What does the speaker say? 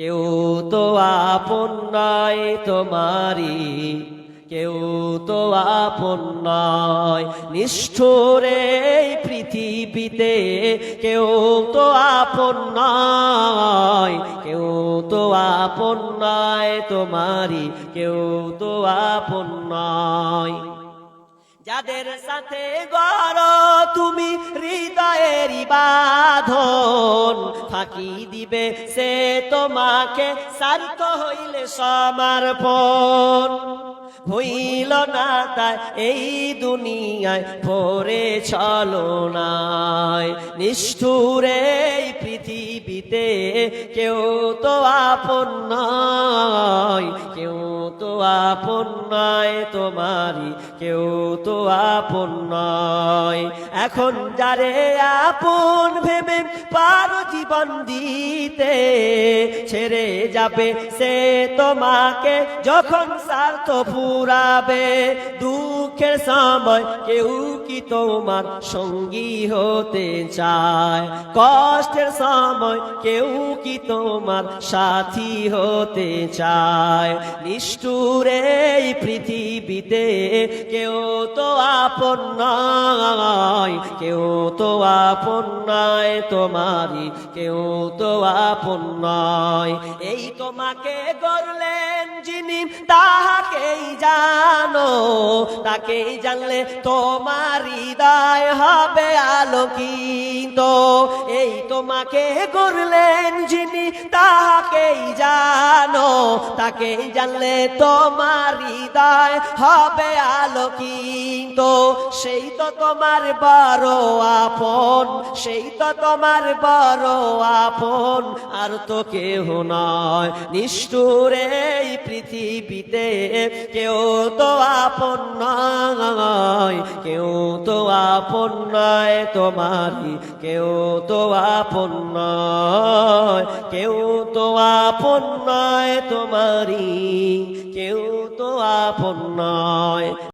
কেউ তো আপন নয় তোমারি কেউ তো আপন নয়। নিষ্ঠুরে পৃথিবীতে কেউ তো আপন নয়, কেউ তো আপন নয় তোমারি কেউ তো আপন নয়। যাদের সাথে গড় তুমি হৃদয়ের বাঁধন ফাঁকি দিবে, সে তোমাকে সার্থ হইলে সমর্পণ। হইল না তাই এই দুনিয়ায়, ভরে চলো নাই। নিষ্ঠুরে পৃথিবীতে কেউ তো আপন নয়, কেউ আপন নয় তোমারি কেউ তো আপন নয়। এখন যারে আপন ভেবে পারো জীবন দিতে, ছেড়ে যাবে সে তোমাকে যখন স্বার্থ ফুরাবে। দুঃখের সময় কেউ কি তোমার সঙ্গী হতে চায়? কষ্টের সময় কেউ কি তোমার সাথী হতে চায়? নিষ্ঠুরে পৃথিবীতে কেউ তো আপন নয়, কেউ তো আপন নয় তোমারি কেউ তো আপন নয়। এই তোমাকে গড়লেন যিনি তাহাকেই জানো তাকেই জানলে তোমার হৃদয় হবে আলোকিত। এই তোমাকে গড়লেন যিনি তাকেই জানো তাকেই জানলে তোমার হৃদয় হবে আলোকিত। সেই তো তোমার বড় আপন, সেই তো তোমার বড় আপন। আর তো কেহ নয়, নিষ্ঠুরে এই পৃথিবীতে। কেউ তো আপন নয়, কেউ তো আপন নয় তোমারি কেউ তো আপন নয়, কেউ তো আপন নয় তোমারি কেউ তো আপন নয়।